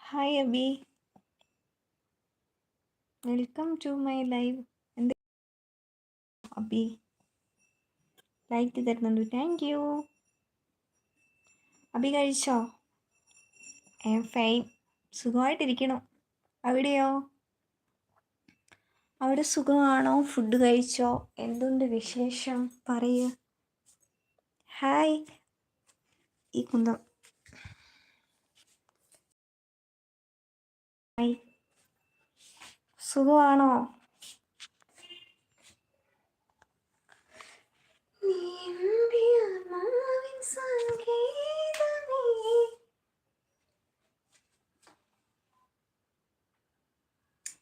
Hi Abi welcome to my live എന്ത് Abi like തരുന്നുണ്ട് thank you Abi കഴിച്ചോ? ഏ ഫൈൻ സുഖമായിട്ടിരിക്കണം. അവിടെയോ? അവിടെ സുഖമാണോ? ഫുഡ് കഴിച്ചോ? എന്തുണ്ട് വിശേഷം? പറയ. ഹായ് ഈ കുന്തം. ഹായ് സുഖമാണോ?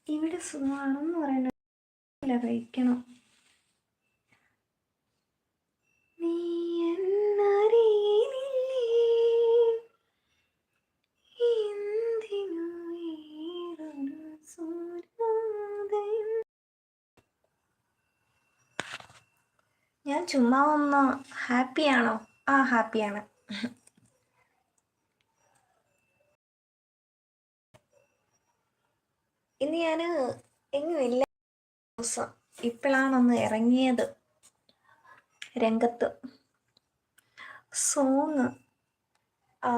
ഇവിടെ സുഖമാണെന്ന് പറയണ കഴിക്കണം ഞാൻ ചുമ്മാ ഒന്ന് ഹാപ്പിയാണോ? ആ ഹാപ്പിയാണ്. ഇന്ന് ഞാൻ എങ്ങുമില്ല ദിവസം ഇപ്പോഴാണൊന്ന് ഇറങ്ങിയത് രംഗത്ത്. സോങ് ആ.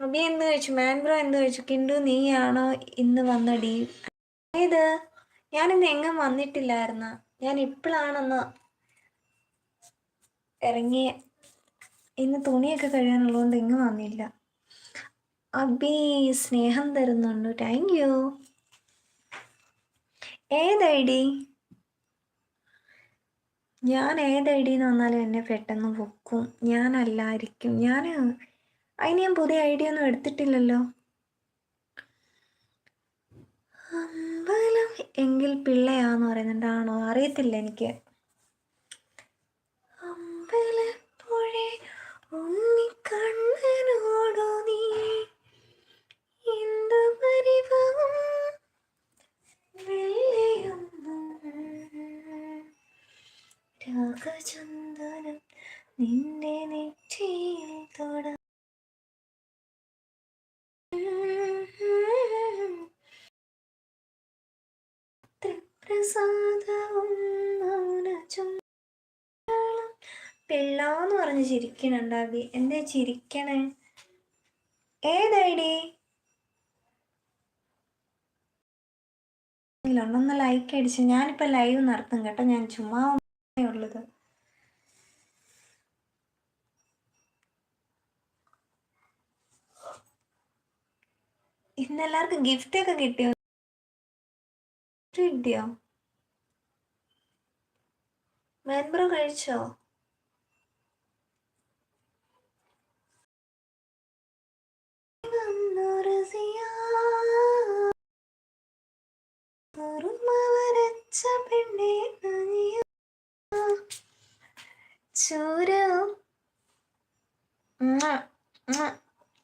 അബി എന്ത് കഴിച്ചു? മാൻബ്രോ എന്ത് കഴിച്ചു? കിണ്ടു നീയാണോ ഇന്ന് വന്ന ഡി? ഏത് ഞാനിന്ന് എങ്ങും വന്നിട്ടില്ലായിരുന്നു. ഞാൻ ഇപ്പോഴാണെന്ന് ഇറങ്ങിയ ഇന്ന് തുണിയൊക്കെ കഴുകാനുള്ളതുകൊണ്ട് ഇങ്ങ് വന്നില്ല. അബി സ്നേഹം തരുന്നുണ്ട്. താങ്ക് യു ഏത് ഐ ഡി ഞാൻ ഏത് ഐ ഡിന്ന് വന്നാലും എന്നെ പെട്ടെന്ന് പൊക്കും ഞാനല്ലായിരിക്കും. ഞാൻ അതിന് ഞാൻ പുതിയ ഐഡിയ ഒന്നും എടുത്തിട്ടില്ലല്ലോ. അമ്പലം എങ്കിൽ പിള്ളയാന്ന് പറയുന്നുണ്ട് ആണോ അറിയത്തില്ല എനിക്ക്. അമ്പലപ്പുഴേ ഉണ്ണിക്കണ്ണനോടു നീ എന്തു പരിഭവം രാഗചന്ദനം നിന്റെ നെറ്റിയിൽ തൊട പ്രസാദവും മൗനചും പിള്ളാന്ന് പറഞ്ഞ് ചിരിക്കണുണ്ടാവി എന്താ ചിരിക്കണേ? ഏതൈഡി ഒന്ന് ലൈക്ക് അടിച്ച്. ഞാനിപ്പോ ലൈവ് നടത്തും കേട്ടോ. ഞാൻ ചുമ്മാ ഉള്ളത്. ഇന്നെല്ലാവർക്കും ഗിഫ്റ്റ് ഒക്കെ കിട്ടിയോ? കിട്ടിയോ? മെൻബ്രോ കഴിച്ചോ?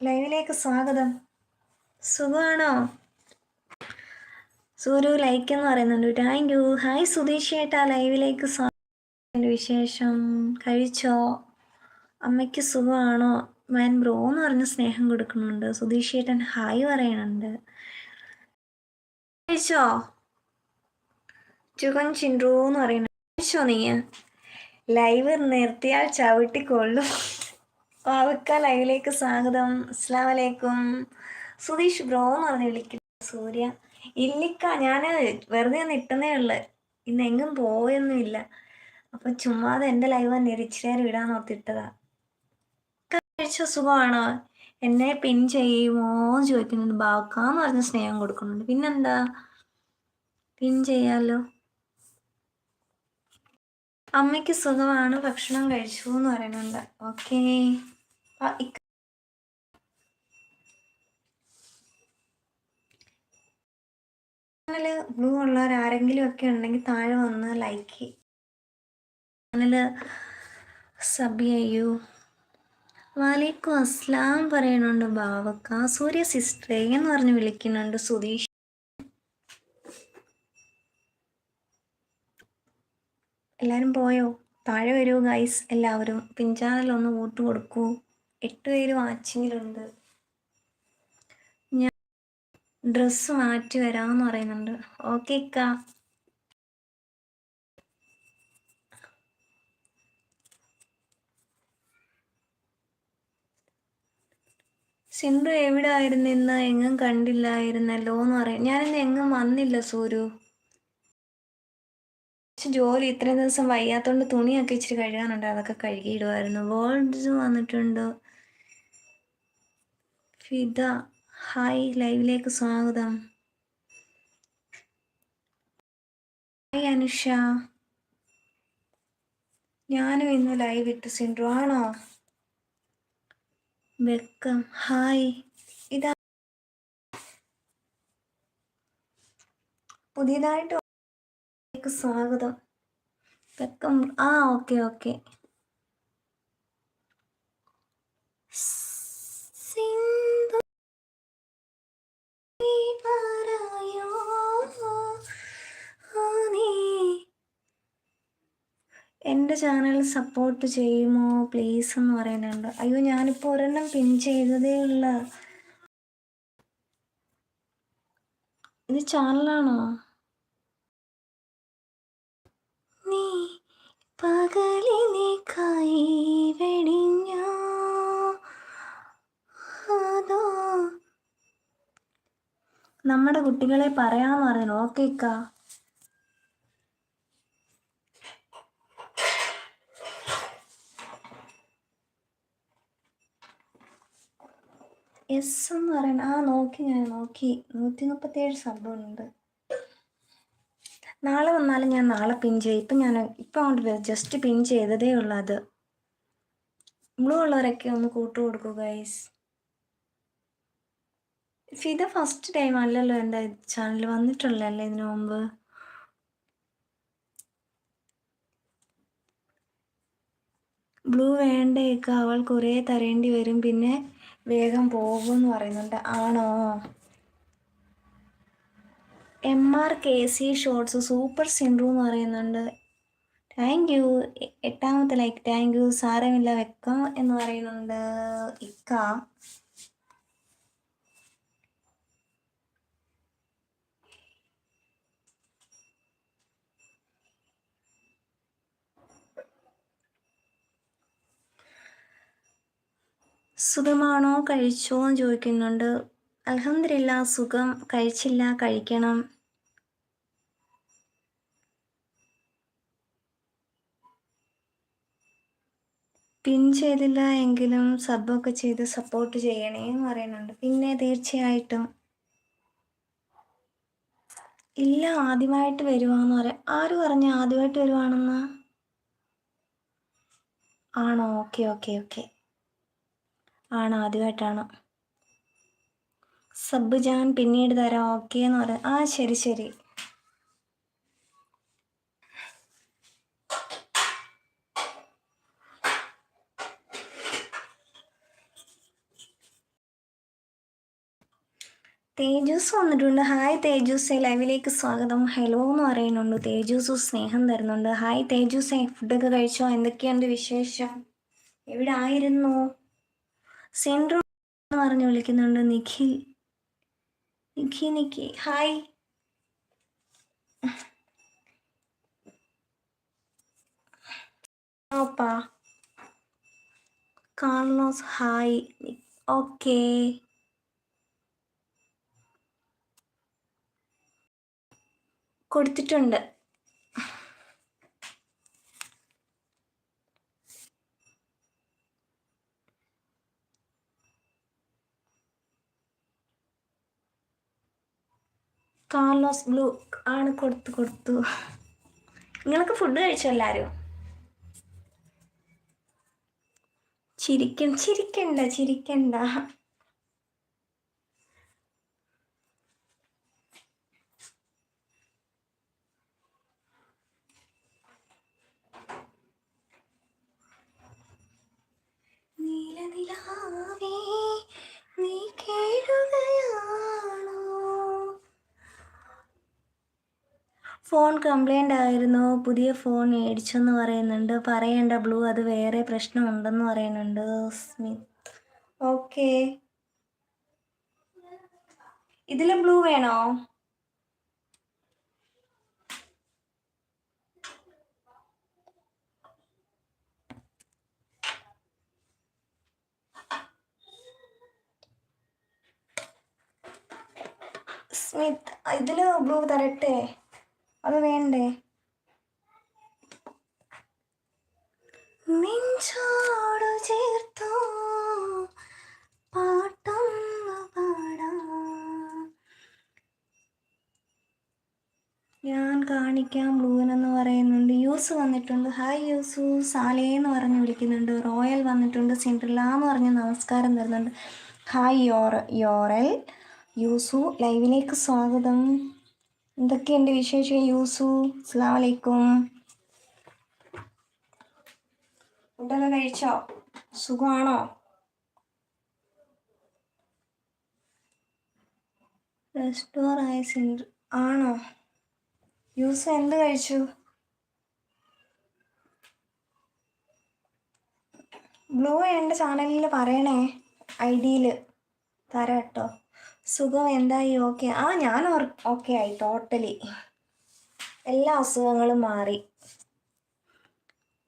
ലൈവിലേക്ക് സ്വാഗതം. സുഖമാണോ സൂരു ലൈക്ക് എന്ന് പറയുന്നുണ്ട്. താങ്ക് യു ഹായ് സുധീഷ് ചേട്ടാ ലൈവിലേക്ക് സ്വാഗതം വിശേഷം? കഴിച്ചോ? അമ്മയ്ക്ക് സുഖമാണോ? മാൻ ബ്രോ എന്ന് പറഞ്ഞ് സ്നേഹം കൊടുക്കുന്നുണ്ട്. സുധീഷ് ചേട്ടൻ ഹായ് പറയുന്നുണ്ട് കഴിച്ചോ ചുഖം ചിൻഡ്രു എന്ന് നീ? ലൈവ് നിർത്തിയാൽ ചവിട്ടിക്കൊള്ളും വാവക്ക ലൈവിലേക്ക് സ്വാഗതം. അസ്ലാം വലൈക്കും സുധീഷ് ബ്രോ എന്ന് പറഞ്ഞ് വിളിക്കുന്നു. സൂര്യ. ഇല്ലിക്ക ഞാൻ വെറുതെ ഒന്ന് ഇട്ടുന്നേ ഉള്ളു. ഇന്ന് എങ്ങും പോയൊന്നുമില്ല. അപ്പൊ ചുമ്മാതെ എന്റെ ലൈവ് തന്നെ ഇച്ചിരി നേരം ഓർത്തിട്ടതാ. കഴിച്ച സുഖമാണ്? എന്നെ പിൻ ചെയ്യുമോ ചോദിക്കുന്നുണ്ട് ബാക്കാന്ന് പറഞ്ഞ സ്നേഹം കൊടുക്കുന്നുണ്ട്. പിന്നെന്താ? പിൻ ചെയ്യാലോ? അമ്മയ്ക്ക് സുഖമാണ് ഭക്ഷണം കഴിച്ചു എന്ന് പറയുന്നുണ്ട്. ഓക്കേ. ബ്ലൂ ഉള്ളവർ ആരെങ്കിലും ഒക്കെ ഉണ്ടെങ്കിൽ താഴെ വന്ന് ലൈക്ക് ചാനൽ സബ് ചെയ്യൂ. വാലേക്കും അസ്ലാം പറയുന്നുണ്ട് ബാവക്ക. സൂര്യ സിസ്റ്റർ എന്ന് പറഞ്ഞ് വിളിക്കുന്നുണ്ട് സുധീഷ്. എല്ലാവരും പോയോ? താഴെ വരൂ ഗൈസ് എല്ലാവരും. പിഞ്ചാനലൊന്ന് വോട്ട് കൊടുക്കൂ. എട്ട് പേര് വാച്ചിങ്ങിലുണ്ട് ഞാൻ ഡ്രസ്സ് മാറ്റി വരാമെന്ന് പറയുന്നുണ്ട്. ഓക്കെ അക്ക സിന്ധു എവിടെ ആയിരുന്നു ഇന്ന് എങ്ങും കണ്ടില്ലായിരുന്നല്ലോ എന്ന് പറയും. ഞാനിന്ന് എങ്ങും വന്നില്ല സൂരു. ജോലി ഇത്രയും ദിവസം വയ്യാത്തോണ്ട് തുണിയൊക്കെ ഇച്ചിരി കഴുകാനുണ്ട്. അതൊക്കെ കഴുകിയിടുമായിരുന്നു വേൾഡ്സ് വന്നിട്ടുണ്ട്. ഫിദ ഹായ് ലൈവിലേക്ക് സ്വാഗതം. ഹായ് അനുഷ. ഞാനും ഇന്ന് ലൈവ് ഇട്ടു സിൻഡ്രോ ആണോ? വെക്കം ഹായ്. ഇതാ. പുതിയതായിട്ട് സ്വാഗതം. വെൽക്കം. ആ ഓക്കെ ഓക്കെ. സിന്ധു പറയോ എന്റെ ചാനൽ സപ്പോർട്ട് ചെയ്യുമോ? പ്ലീസ് എന്ന് പറയുന്നുണ്ട്. അയ്യോ ഞാനിപ്പോൾ ഒരെണ്ണം പിൻ ചെയ്തതേ ഉള്ള. ഇത് ചാനലാണോ നീ പകലിനേക്കായി വെടിഞ്ഞോ. നമ്മുടെ കുട്ടികളെ പറയാന്ന് പറഞ്ഞു? ഓക്കേക്കാ എസ് എന്ന് പറയുന്നത് ആ നോക്കി ഞാൻ നോക്കി. നൂറ്റി മുപ്പത്തേഴ് സബുണ്ട് നാളെ വന്നാലും ഞാൻ നാളെ പിൻ ചെയ്യും. ഇപ്പം ഞാൻ ഇപ്പം അങ്ങോട്ട് ജസ്റ്റ് പിൻ ചെയ്തതേ ഉള്ളൂ അത്. ബ്ലൂ ഉള്ളവരൊക്കെ ഒന്ന് കൂട്ടു കൊടുക്കൂ ഗൈസ് ഇത് ഫസ്റ്റ് ടൈം അല്ലല്ലോ എന്റെ ചാനൽ വന്നിട്ടുള്ളല്ലേ ഇതിനു മുമ്പ്? ബ്ലൂ വേണ്ടേക്ക് അവൾ കുറേ തരേണ്ടി വരും. പിന്നെ വേഗം പോകും എന്ന് പറയുന്നുണ്ട്. ആണോ? M R K C shorts super സിൻഡ്രൂ എന്ന് പറയുന്നുണ്ട്. താങ്ക് യു എട്ടാമത്തെ ലൈക്ക് താങ്ക് യു സാരമില്ല. വെക്കാം എന്ന് പറയുന്നുണ്ട്. ഇക്ക. സുഖമാണോ? കഴിച്ചോ എന്ന് ചോദിക്കുന്നുണ്ട്. അലഹമില്ല സുഖം. കഴിച്ചില്ല കഴിക്കണം. പിൻ ചെയ്തില്ല എങ്കിലും സബൊക്കെ ചെയ്ത് സപ്പോർട്ട് ചെയ്യണേ എന്ന് പറയുന്നുണ്ട്. പിന്നെ തീർച്ചയായിട്ടും ഇല്ല ആദ്യമായിട്ട് വരുവാന്ന് പറയാം. ആര് പറഞ്ഞു ആദ്യമായിട്ട് വരുവാണെന്ന്? ആണോ? Okay okay okay. ആണ് ആദ്യമായിട്ടാണ്. സബ് ഞാൻ പിന്നീട് തരാം. ഓക്കെ എന്ന് പറയാം. ആ ശരി ശരി. തേജസ് വന്നിട്ടുണ്ട്. ഹായ് തേജൂസെ. ലൈവിലേക്ക് സ്വാഗതം. ഹലോ എന്ന് പറയുന്നുണ്ട്. തേജൂസ് സ്നേഹം തരുന്നുണ്ട്. ഹായ് തേജൂസെ. ഫുഡൊക്കെ കഴിച്ചോ? എന്തൊക്കെയുണ്ട് വിശേഷം? എവിടെ ആയിരുന്നു സെൻട്രോ എന്ന് പറഞ്ഞ് വിളിക്കുന്നുണ്ട് നിഖിൽ. നിഖി നിഖി ഹായ്. ഓപ്പാ കാർലോസ് ഹായ്. ഓക്കേ. കൊടുത്തിട്ടുണ്ട്. കാർലോസ് ബ്ലൂ ആണ് കൊടുത്തു കൊടുത്തു. നിങ്ങൾക്ക് ഫുഡ് കഴിച്ചോ എല്ലാവരും ചിരിക്കും ചിരിക്കണ്ട ചിരിക്കണ്ട. ഫോൺ കംപ്ലൈന്റ് ആയിരുന്നു. പുതിയ ഫോൺ മേടിച്ചെന്ന് പറയുന്നുണ്ട്. പറയേണ്ട ബ്ലൂ അത് വേറെ പ്രശ്നമുണ്ടെന്ന് പറയുന്നുണ്ട്. സ്മിത്ത്. ഓക്കെ. ഇതിൽ ബ്ലൂ വേണോ? സ്മിത്ത് ഇതിൽ ബ്ലൂ തരട്ടെ? അത് വേണ്ടേ? നെഞ്ചോട് ചേർത്തു? പാട്ടൊന്ന് പാടാം. ഞാൻ കാണിക്കാം എന്ന് പറയുന്നുണ്ട്. യൂസ് വന്നിട്ടുണ്ട്. ഹായ് യൂസു. സാലേ എന്ന് പറഞ്ഞ് വിളിക്കുന്നുണ്ട്. റോയൽ വന്നിട്ടുണ്ട്. സിൻഡ്രില്ല എന്ന് പറഞ്ഞ് നമസ്കാരം തരുന്നുണ്ട്. Hi your യോറൽ. യൂസു ലൈവിലേക്ക് സ്വാഗതം. എന്തൊക്കെയുണ്ട് വിശേഷം? യൂസു അസ്സാം വലൈക്കും ഫുഡൊക്കെ കഴിച്ചോ? സുഖമാണോ? റെസ്റ്റോർ ആയ സിൻഡ്ര ആണോ? യൂസ് എന്ത് കഴിച്ചു? ബ്ലൂ എന്റെ ചാനലിൽ പറയണേ ഐ ഡിയിൽ തരാം കേട്ടോ സുഖം എന്തായി? ഓക്കെ ആ ഞാൻ ഓക്കെ ആയി ടോട്ടലി എല്ലാ അസുഖങ്ങളും മാറി.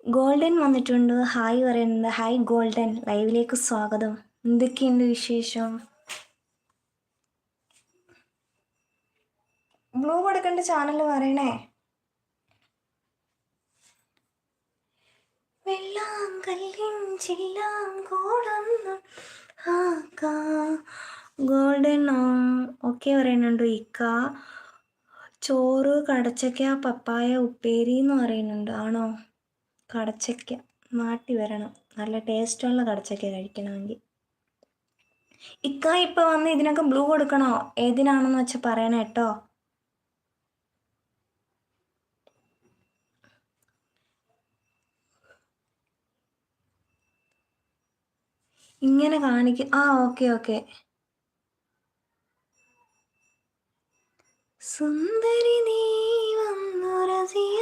ഗോൾഡൻ വന്നിട്ടുണ്ട്. ഹായ് പറയുന്നത് ഹായ് ഗോൾഡൻ. ലൈവിലേക്ക് സ്വാഗതം. എന്തൊക്കെയുണ്ട് വിശേഷം? ബ്ലൂ കൊടുക്കേണ്ട ചാനൽ പറയണേ. വെള്ളാം കല്ലിൻ ചില്ലാം കോടൊന്നും ആക്കാ ഗോൾഡൻ ഓക്കെ പറയുന്നുണ്ട്. ഇക്ക ചോറ് കടച്ചക്ക പപ്പായ ഉപ്പേരി എന്ന് പറയുന്നുണ്ട്. ആണോ? കടച്ചക്ക. നാട്ടി വരണം. നല്ല ടേസ്റ്റുള്ള കടച്ചക്ക കഴിക്കണമെങ്കിൽ. ഇക്ക ഇപ്പൊ വന്ന് ഇതിനൊക്കെ ബ്ലൂ കൊടുക്കണോ? ഏതിനാണെന്ന് വെച്ചാൽ പറയണേ കേട്ടോ. ഇങ്ങനെ കാണിക്കും ആ ഓക്കെ ഓക്കെ. സുന്ദരി നീ വന്നുരസിയ.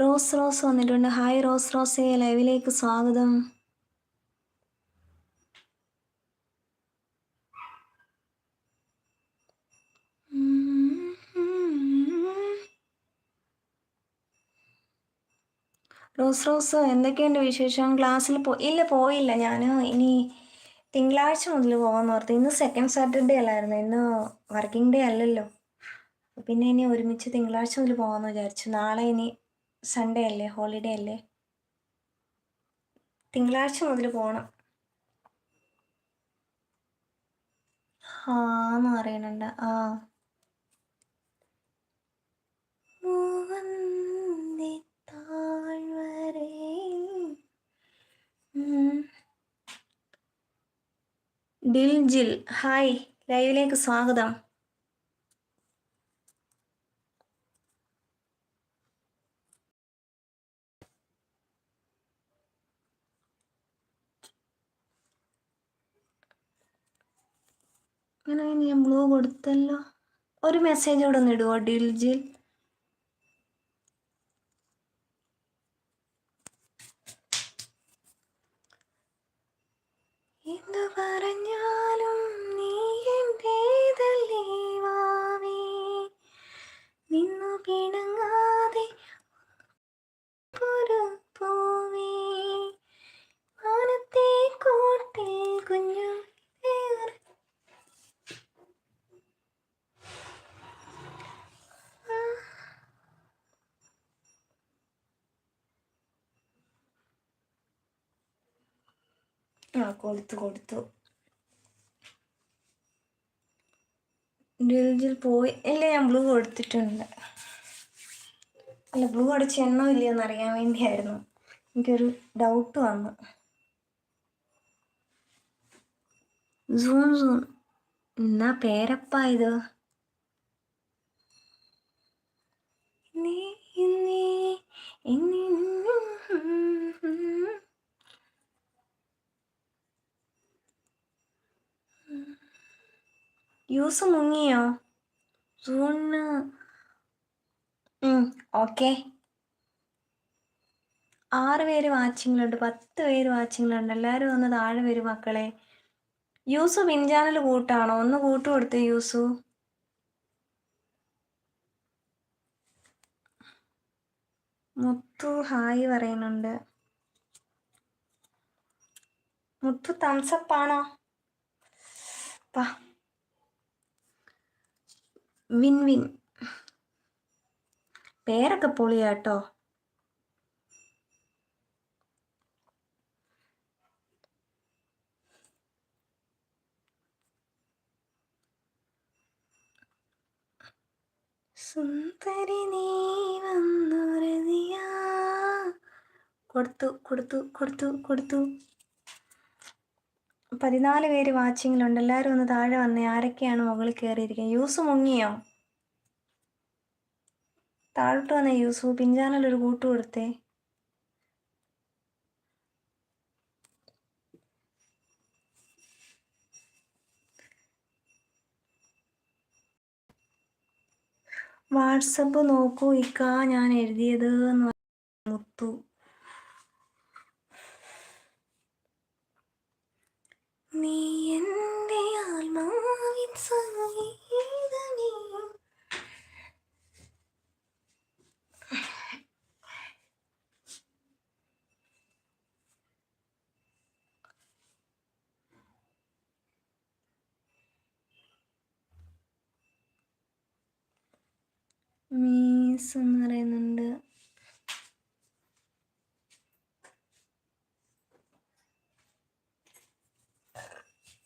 റോസ് റോസ് വന്നിട്ടുണ്ട്. ഹായ് റോസ് റോസേ ലൈവിലേക്ക് സ്വാഗതം. റോസ് റോസ് എന്തൊക്കെയുണ്ട് വിശേഷം? ക്ലാസ്സിൽ പോയി ഇല്ല പോയില്ല. ഞാൻ ഇനി തിങ്കളാഴ്ച മുതൽ പോകാമെന്ന് ഓർത്ത്. ഇന്ന് സെക്കൻഡ് സാറ്റർഡേ അല്ലായിരുന്നു. ഇന്ന് വർക്കിംഗ് ഡേ അല്ലല്ലോ. പിന്നെ ഇനി ഒരുമിച്ച് തിങ്കളാഴ്ച മുതൽ പോകാമെന്ന് വിചാരിച്ചു. നാളെ ഇനി സൺഡേ അല്ലേ? ഹോളിഡേ അല്ലേ? തിങ്കളാഴ്ച മുതൽ പോകണം ആ എന്ന് പറയുന്നുണ്ട് ആ. മൂവന്തി ഡിൽജിൽ ഹായ് ലൈവിലേക്ക് സ്വാഗതം. അങ്ങനെ ഞാൻ ബ്ലൂ കൊടുത്തല്ലോ. ഒരു മെസ്സേജ് അവിടെ ഒന്ന് ഇടുവോ ഡിൽജിൽ? എന്തു പറഞ്ഞാലും നീ എന്റേതല്ലേ വാവേ നിന്നു പിണങ്ങാതെ ഒരു ആ കൊടുത്തു കൊടുത്തു. ഡിൽജിൽ പോയി. ഇല്ല ഞാൻ ബ്ലൂ കൊടുത്തിട്ടുണ്ട്. അല്ല ബ്ലൂ അടിച്ച് എണ്ണോ ഇല്ലയോന്ന് അറിയാൻ വേണ്ടിയായിരുന്നു. എനിക്കൊരു ഡൗട്ട് വന്നു. സൂം സൂം എന്നാ പേരപ്പ ഇത്? നീ നീ യൂസ് മുങ്ങിയോ സൂണ് ഓക്കെ. ആറ് പേര് വാച്ചിങ്ങിലുണ്ട്. പത്ത് പേര് വാച്ചിങ്ങിലുണ്ട്. എല്ലാവരും ഒന്ന് താഴെ വരും മക്കളെ. യൂസു പിൻചാനൽ കൂട്ടാണോ? ഒന്ന് കൂട്ടു കൊടുത്തേ യൂസു. മുത്തു ഹായ് പറയുന്നുണ്ട്. മുത്തു തംസപ്പാണോ പാ വിൻ വിൻ. പേരൊക്കെ പൊളിയാട്ടോ. സുന്ദരി നീ വന്നുരതിയാ കൊടുത്തു കൊടുത്തു കൊടുത്തു കൊടുത്തു. പതിനാല് പേര് വാച്ചിങ്ങിലുണ്ട്. എല്ലാവരും ഒന്ന് താഴെ വന്നേ. ആരൊക്കെയാണ് മുകളിൽ കയറിയിരിക്കുന്നത്? യൂസ് മുങ്ങിയോ? താഴോട്ട് വന്നേ യൂസു. പിഞ്ചാനൽ ഒരു കൂട്ട് കൊടുത്തേ. വാട്സപ്പ് നോക്കൂ. ഇക്കാ ഞാൻ എഴുതിയത് എന്ന് മുത്തു. നീ എന്റെ ആത്മാവിൻ സംഗീതമേ മീസ് എന്ന് പറയുന്നുണ്ട്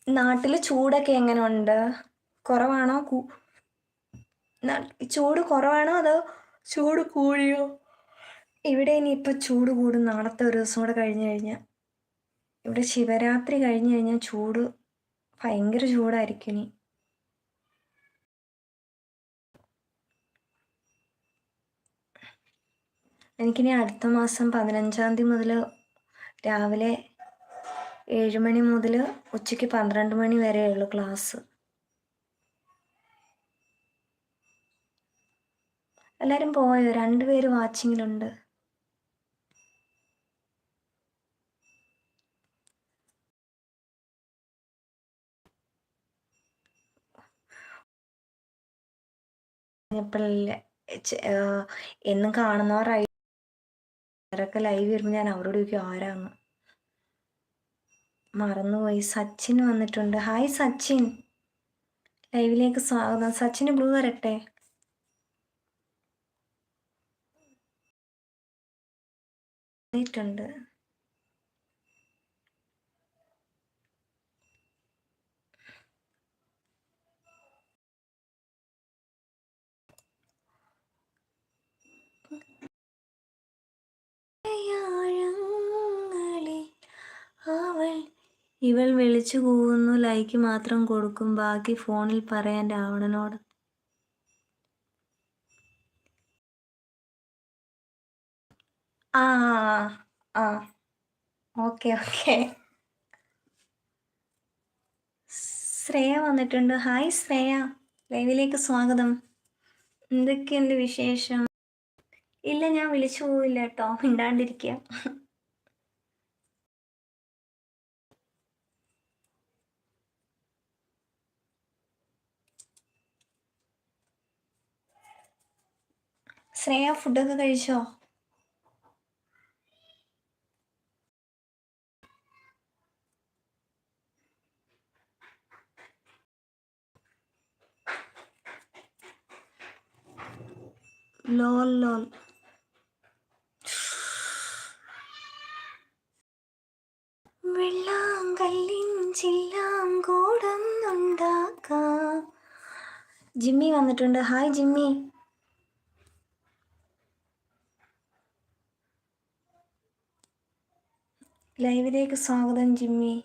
നാട്ടിൽ ചൂടൊക്കെ എങ്ങനെയുണ്ട് കുറവാണോ ചൂട് കുറവാണോ അതോ ചൂട് കൂടിയോ? ഇവിടെ ഇനി ഇനിയിപ്പോൾ ചൂട് കൂടും. നാളത്തെ ഒരു ദിവസം കൂടെ കഴിഞ്ഞു കഴിഞ്ഞാൽ ഇവിടെ ശിവരാത്രി കഴിഞ്ഞു കഴിഞ്ഞാൽ ചൂട് ഭയങ്കര ചൂടായിരിക്കും ഇനി. എനിക്കിനി അടുത്ത മാസം പതിനഞ്ചാം തീയതി മുതൽ രാവിലെ ഏഴ് മണി മുതൽ ഉച്ചയ്ക്ക് പന്ത്രണ്ട് മണി വരെയുള്ളൂ ക്ലാസ്. എല്ലാവരും പോയോ? രണ്ടുപേര് വാച്ചിങ്ങിലുണ്ട്. എന്നും അവരൊക്കെ ലൈവ് വരുമ്പോൾ ഞാൻ അവരോട് ചോദിക്കും ആരാന്ന്? മറന്നുപോയി. സച്ചിൻ വന്നിട്ടുണ്ട്. ഹായ് സച്ചിൻ. ലൈവിലേക്ക് സ്വാഗതം. സച്ചിന് ബ്ലൂ തരട്ടെ? ണ്ട് അവൾ ഇവൾ വിളിച്ചു കൂവുന്നു ലൈക്ക് മാത്രം കൊടുക്കും ബാക്കി ഫോണിൽ പറയാൻ രാവണനോട്. ആ ആ ഓക്കെ ഓക്കെ. ശ്രേയ വന്നിട്ടുണ്ട്. ഹായ് ശ്രേയ. ലൈവിലേക്ക് സ്വാഗതം. എന്തൊക്കെയുണ്ട് വിശേഷം? ഇല്ല ഞാൻ വിളിച്ചു പോവില്ല കേട്ടോ. മിണ്ടാണ്ടിരിക്കുക ശ്രേയ ഫുഡൊക്കെ കഴിച്ചോ? ലോൽ ലോൽ വെള്ളാങ്കല്ലിൻ ചില്ലാം കൂടുന്നുണ്ടാക്കാം. ജിമ്മി വന്നിട്ടുണ്ട്. Hi Jimmy. ലൈവിലേക്ക് സ്വാഗതം ജിമ്മി.